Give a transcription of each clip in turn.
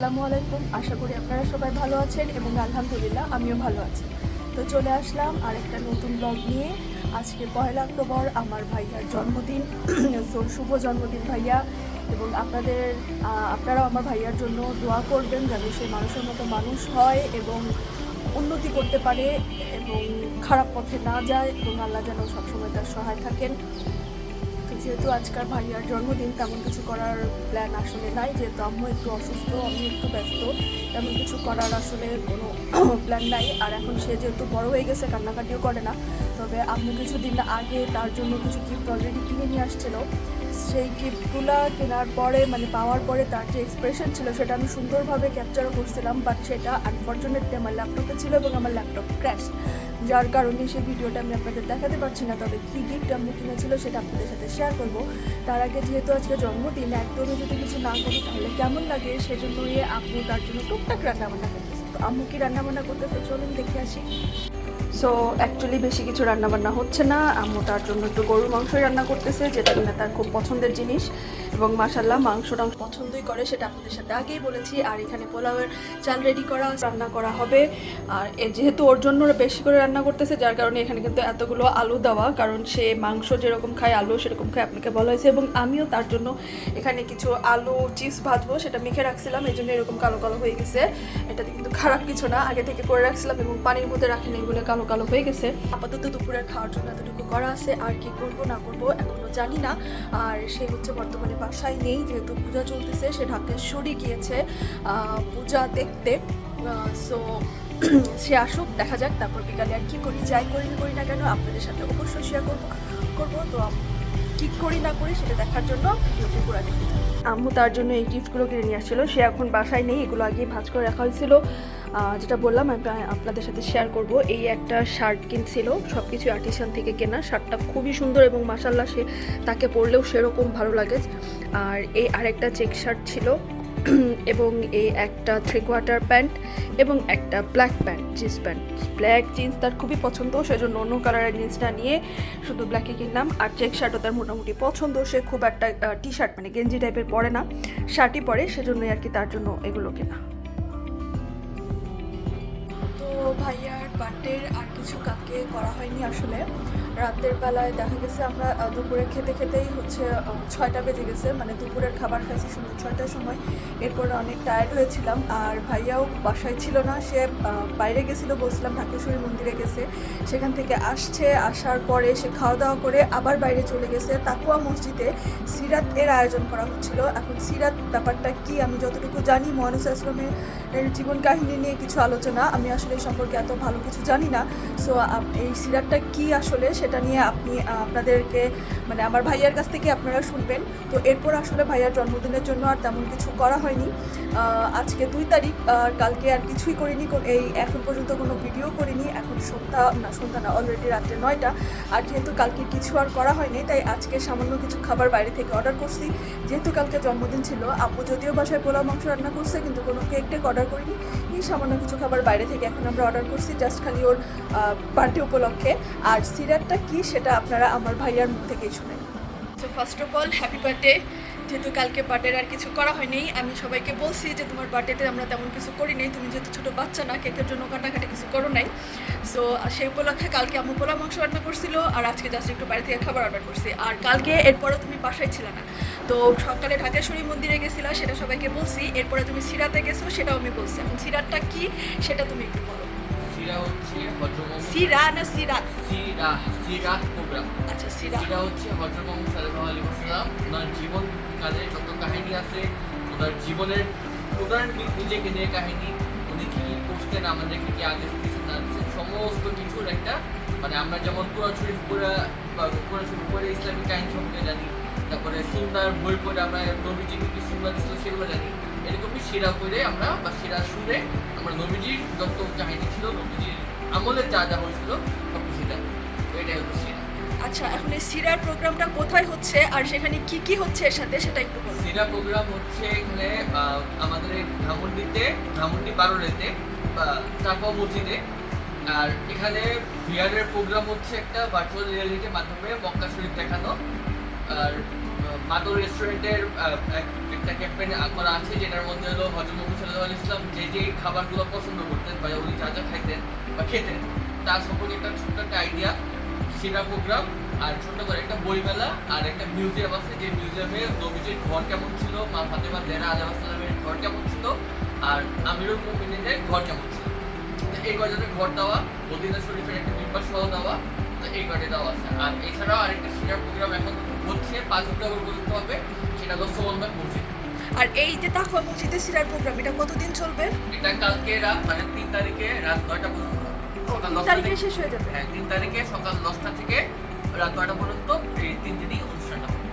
আসসালামু আলাইকুম। আশা করি আপনারা সবাই ভালো আছেন এবং আলহামদুলিল্লাহ আমিও ভালো আছি। তো চলে আসলাম আর একটা নতুন ব্লগ নিয়ে। আজকে পয়লা অক্টোবর, আমার ভাইয়ার জন্মদিন। শুভ জন্মদিন ভাইয়া। এবং আপনাদের আপনারাও আমার ভাইয়ার জন্য দোয়া করবেন যেন সে মানুষের মতো মানুষ হয় এবং উন্নতি করতে পারে এবং খারাপ পথে না যায় এবং আল্লাহ যেন সবসময় তার সহায় থাকেন। যেহেতু আজকাল ভাইয়ার জন্মদিন, তেমন কিছু করার প্ল্যান আসলে নাই। যেহেতু আম্মু একটু অসুস্থ আমি একটু ব্যস্ত, তেমন কিছু করার আসলে কোনো প্ল্যান নাই। আর এখন সে যেহেতু বড় হয়ে গেছে, কান্নাকাটিও করে না। তবে আম্মু কিছুদিন আগে তার জন্য কিছু গিফট অলরেডি কিনে নিয়ে আসছিল। সেই গিফটগুলো কেনার পরে মানে পাওয়ার পরে তার যে এক্সপ্রেশন ছিল, সেটা আমি সুন্দরভাবে ক্যাপচারও করছিলাম। বাট সেটা আনফর্চুনেটলি আমার ল্যাপটপে ছিল এবং আমার ল্যাপটপ ক্র্যাশ যার কারণে সেই ভিডিওটা আমি আপনাদের দেখাতে পারছি না, তবে কী গিফট আমি কিনেছিল সেটা আপনাদের সাথে শেয়ার করব। তার আগে যেহেতু আজকে জন্মদিন, একদমই যদি কিছু না করি তাহলে কেমন লাগে? সেজন্য আপনি তার জন্য টুকটাক রান্নাবান্না করতেছে। তো আম্মু কি রান্নাবান্না করতেছে? চলুন দেখে আসি। সো অ্যাকচুয়ালি বেশি কিছু রান্নাবান্না হচ্ছে না। আম্মু তার জন্য একটু গরুর মাংসই রান্না করতেছে, যেটা কিনা তার খুব পছন্দের জিনিস। এবং মাসাল্লাহ মাংসটা পছন্দই করে, সেটা আপনাদের সাথে আগেই বলেছি। আর এখানে পোলাওয়ের চাল রেডি করা, রান্না করা হবে। আর যেহেতু ওর জন্য বেশি করে রান্না করতেছে, যার কারণে এখানে কিন্তু এতগুলো আলু দেওয়া। কারণ সে মাংস যেরকম খায়, আলু সেরকম খায় আপনাকে বলা হয়েছে। এবং আমিও তার জন্য এখানে কিছু আলু চিপস ভাজবো, সেটা মেখে রাখছিলাম। এই জন্য এরকম কালো কালো হয়ে গেছে। এটাতে কিন্তু খারাপ কিছু না। আগে থেকে করে রাখছিলাম এবং পানির মধ্যে রাখিনি এগুলো কালো কালো হয়ে গেছে। আপাতত দুপুরের খাওয়ার জন্য এতটুকু করা আছে, আর কি করব, না করব এখনও জানি না। আর সে হচ্ছে বর্তমানে বাসায় নেই, যেহেতু পূজা চলতেছে, সে ঢাকেশ্বরী গিয়েছে পূজা দেখতে। সো সে আসুক, দেখা যাক, তারপর বিকালে আর কি করি, যাই করি করি না কেন, আপনাদের সাথে অবশ্যই শেয়ার করব করব, তো কি করি না করি সেটা দেখার জন্য ভিডিওটি পুরো দেখতে আম্মু তার জন্য এই গিফটগুলো কিনে নিয়ে আসছিল, সে এখন বাসায় নেই, এগুলো আগে ভাজ করে রাখা হয়েছিল। যেটা বললাম, আমি আপনাদের সাথে শেয়ার করব। এই একটা শার্ট কিনছিল সব কিছু আর্টিসান থেকে কেনা। শার্টটা খুবই সুন্দর এবং মাসাল্লাহ সে তাকে পরলেও সেরকম ভালো লাগে। আর এই আরেকটা চেক শার্ট ছিল, এবং এই একটা থ্রি কোয়ার্টার প্যান্ট এবং একটা black pant jeans pant black jeans তার খুবই পছন্দ, সেজন্য অন্য কালারের জিন্সটা নিয়ে শুধু ব্ল্যাকে কিনলাম। আর চেক শার্টও তার মোটামুটি পছন্দ, সে খুব একটা টি শার্ট মানে গেঞ্জি টাইপের পরে না শার্টই পরে, সেজন্যই আর কি তার জন্য এগুলো কেনা। ভাইয়ার আর কিছু কাকে করা হয়নি আসলে। রাতের বেলায় দেখা গেছে আমরা দুপুরে খেতে খেতেই হচ্ছে ছয়টা বেজে গেছে। মানে দুপুরের খাবার খাইছি সন্ধ্যে ছয়টার সময়। এরপর অনেক টায়ার্ড হয়েছিলাম। আর ভাইয়াও বাসায় ছিল না। সে বাইরে গেছিল, বলছিলাম ঢাকেশ্বরী মন্দিরে গেছে। সেখান থেকে আসছে। আসার পরে সে খাওয়া দাওয়া করে আবার বাইরে চলে গেছে। তাকুয়া মসজিদে সিরাত এর আয়োজন করা হচ্ছিল। এখন সিরাত ব্যাপারটা কি, আমি যতটুকু জানি মহানুস এর জীবন কাহিনী নিয়ে কিছু আলোচনা। আমি আসলে এই সম্পর্কে এত ভালো কিছু জানি না। সো এই সিরাতটা কি আসলে সেটা নিয়ে আপনি আপনাদেরকে মানে আমার ভাইয়ার কাছ থেকে আপনারা শুনবেন। তো এরপর আসলে ভাইয়ার জন্মদিনের জন্য আর তেমন কিছু করা হয়নি। আজকে দুই তারিখ, আর কালকে আর কিছুই করিনি। এই এখন পর্যন্ত কোনো ভিডিও করিনি। এখন সন্ধ্যা, না সন্ধ্যা না অলরেডি রাত্রে নয়টা। আর যেহেতু কালকে কিছু আর করা হয়নি, তাই আজকে সামান্য কিছু খাবার বাইরে থেকে অর্ডার করছি। যেহেতু কালকে জন্মদিন ছিল, আপু যদিও বাসায় পোলাও, মাংস রান্না করছে, কিন্তু কোনো কেক টেক অর্ডার করিনি। সামান্য কিছু খাবার বাইরে থেকে এখন আমরা অর্ডার করছি জাস্ট খালি ওর বার্থডে উপলক্ষে। আর সিরাটটা কি সেটা আপনারা আমার ভাইয়ার মুখ থেকেই শুনেন। So first of all happy birthday যেহেতু কালকে বার্থডের আর কিছু করা হয়নি। আমি সবাইকে বলছি যে তোমার বার্থডেতে আমরা তেমন কিছু করি নাই। তুমি যেহেতু ছোটো বাচ্চা না কেকের জন্য কাটাকাটি কিছু করো নাই। সো সেই উপলক্ষে কালকে আমি পোলা মাংস রান্না করছিল আর আজকে জাস্ট একটু বাইরে থেকে খাবার অর্ডার করছি। আর কালকে এরপরে তুমি বাসায় ছিল না। তো সকালে ঢাকেশ্বরী মন্দিরে গেছিলা সেটা সবাইকে বলছি। এরপরে তুমি সিরাতে গেছো সেটাও আমি বলছি। এখন সিরাতটা কি সেটা তুমি একটু বলো। সিরা না সিরাত? সিরা সিরা আচ্ছা সিরা। সিরা হচ্ছে হজরমোহাম্মদ সাল্লাল্লাহু আলাইহি ওয়াসাল্লাম ওনার জীবন কালে যত কাহিনী আছে ওনার জীবনের ওনার নিজেকে নিয়ে কাহিনী, উনি কি কি করতেন আমাদেরকে কি আগে কিছু না সমস্ত কিছুর একটা মানে আমরা যেমন কোরআন শরীফ পড়ে, বা কোরআন শরীফ পড়ে ইসলামিক কাহিনী সম্পর্কে জানি, তারপরে সুন্নার বই পড়ে আমরা নবীজি কি সুন্না দিছিল সেগুলো জানি এরকমই শিরা করে আমরা, বা শিরা শুনে আমরা নবীজির যত কাহিনী ছিল, নবীজির আমলে যা যা হয়েছিল সব কিছু জানি এটাই হচ্ছে আচ্ছা এখন এই সিরার প্রোগ্রামটা কোথায় হচ্ছে আর সেখানে কি কি হচ্ছে এর সাথে সেটা একটু বলো সিরা প্রোগ্রাম হচ্ছে এখানে আমাদের ধামন্ডিতে, ধামন্ডি বারোরেতে বা চাপা মসজিদে। আর এখানে বিয়ারের প্রোগ্রাম হচ্ছে একটা ভার্চুয়াল রিয়ালিটির মাধ্যমে মক্কা শরীফ দেখানো। আর মাদুর রেস্টুরেন্টের একটা ক্যাম্পেইন করা আছে, যেটার মধ্যে হলো হজরত মোহাম্মদ ইসলাম যে যে খাবারগুলো পছন্দ করতেন, বা উনি যা যা খাইতেন বা খেতেন, তার সম্পর্কে একটা ছোট্ট একটা আইডিয়া সেটা প্রোগ্রাম আর ছোট্ট করে একটা বইমেলা আর একটা মিউজিয়াম আছে যে মিউজিয়ামে নবীজির ঘর কেমন ছিল মা ফাতেমা জেরা আলাহ সালামের ঘর কেমন ছিল আর আমিরুল মুমিনের ঘর কেমন ছিল। এই কয়জনের ঘর দেওয়া মদিনা শরীফের একটা বিম্বার সহ দেওয়া তো এই কয়টা দেওয়া আছে। আর এছাড়াও আরেকটা সিনিয়র প্রোগ্রাম এখন হচ্ছে পাঁচ অক্টোবর পর্যন্ত হবে সেটা হলো সোমনবাগ মসজিদ। আর এই যে তাকওয়া মসজিদে সিরার প্রোগ্রাম এটা কতদিন চলবে? এটা কালকে রাত মানে তিন তারিখে রাত নয়টা পর্যন্ত। সকাল দশটা থেকে শেষ হয়ে যাবে। হ্যাঁ তিন তারিখে সকাল দশটা থেকে রাত নয়টা পর্যন্ত এই তিন দিনই অনুষ্ঠানটা। হবে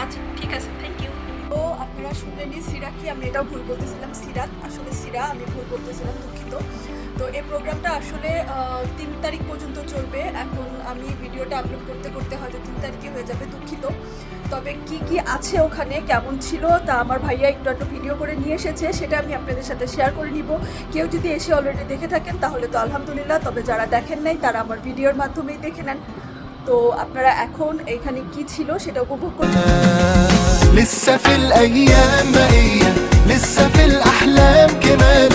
আচ্ছা ঠিক আছে থ্যাংক ইউ তো আপনারা শুনলেনই সিরা কি? আমি এটাও ভুল বলতেছিলাম, সিরাত। আসলে সিরা, আমি ভুল বলতেছিলাম, দুঃখিত। তো এই প্রোগ্রামটা আসলে তিন তারিখ পর্যন্ত চলবে। এখন আমি ভিডিওটা আপলোড করতে করতে হয়তো তিন তারিখে হয়ে যাবে, দুঃখিত। তবে কি কি আছে ওখানে, কেমন ছিল তা আমার ভাইয়া একটু একটু ভিডিও করে নিয়ে এসেছে, সেটা আমি আপনাদের সাথে শেয়ার করে নিব। কেউ যদি এসে অলরেডি দেখে থাকেন, তাহলে তো আলহামদুলিল্লাহ। তবে যারা দেখেন নাই, তারা আমার ভিডিওর মাধ্যমেই দেখে নেন। তো আপনারা এখন এখানে কি ছিল, সেটা উপভোগ করতে لسه في الأيام بقية لسه في الأحلام كمان.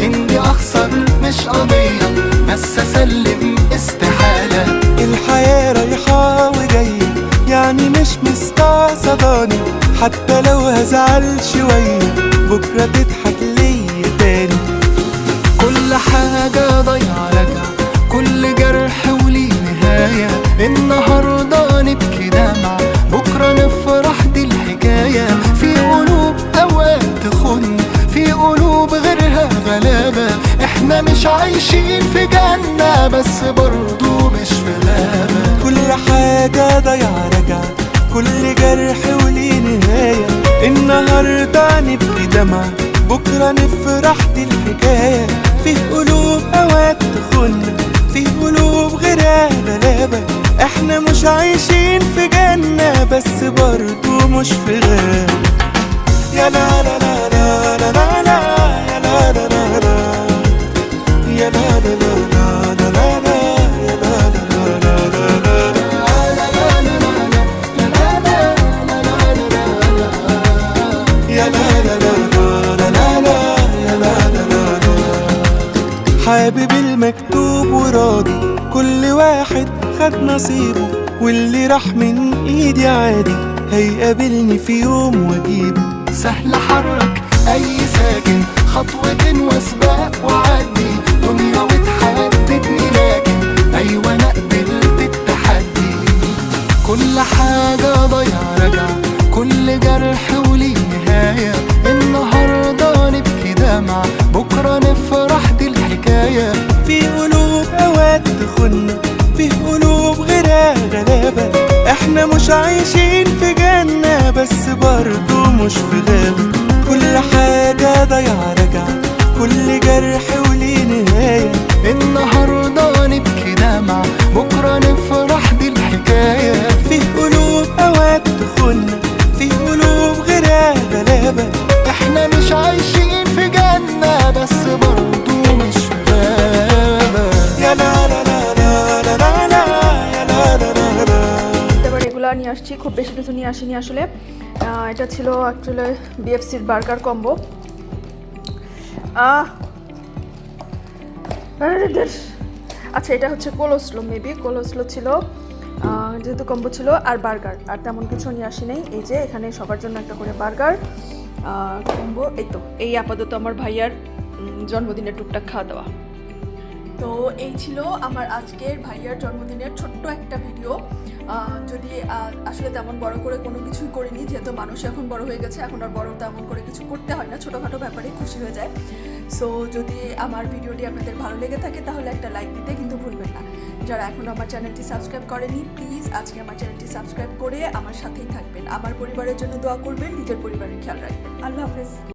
إني أخسر مش قضية بس أسلم استحالة. الحياة رايحة وجاية يعني مش مستعصباني. حتى لو هزعل شوية مش عايشين في جنة بس برضو مش في غابة كل حاجة ضايعة راجعة كل جرح وليه نهاية النهاردة نبكي دمعة بكرة نفرح دي الحكاية. فيه قلوب أوقات تخن فيه قلوب غيرها غلابة إحنا مش عايشين في جنة بس برضو مش في غابة يا لا لا لا حابب المكتوب وراضي. كل واحد خد نصيبه واللي راح من ايدي عادي هيقابلني في يوم واجيبه. سهل حرك أي ساكن خطوة وسباق مش عايشين في جنة بس برضو مش في غابة كل حاجة ضايعة راجعة كل جرح নিয়ে আসছি, খুব বেশি কিছু নিয়ে আসিনি আসলে। এটা ছিল অ্যাকচুয়ালি বিএফসির বার্গার কম্বো আচ্ছা এটা হচ্ছে কোলোস্লো মেবি কোলোস্লো ছিল যেহেতু কম্বো ছিল, আর বার্গার আর তেমন কিছু নিয়ে আসি নাই এই যে, এখানে সবার জন্য একটা করে বার্গার কম্বো এই তো, এই আপাতত আমার ভাইয়ার জন্মদিনের টুকটাক খাওয়া দাওয়া। তো এই ছিল আমার আজকের ভাইয়ার জন্মদিনের ছোট্ট একটা ভিডিও। যদি আসলে তেমন বড় করে কোনো কিছুই করিনি, যেহেতু মানুষ এখন বড় হয়ে গেছে, এখন আর বড় তেমন করে কিছু করতে হয় না, ছোটোখাটো ব্যাপারে খুশি হয়ে যায়। সো যদি আমার ভিডিওটি আপনাদের ভালো লেগে থাকে, তাহলে একটা লাইক দিতে কিন্তু ভুলবেন না। যারা এখনও আমার চ্যানেলটি সাবস্ক্রাইব করেনি প্লিজ আজকে আমার চ্যানেলটি সাবস্ক্রাইব করে আমার সাথেই থাকবেন। আমার পরিবারের জন্য দোয়া করবেন, নিজের পরিবারের খেয়াল রাখবেন। আল্লাহ হাফেজ।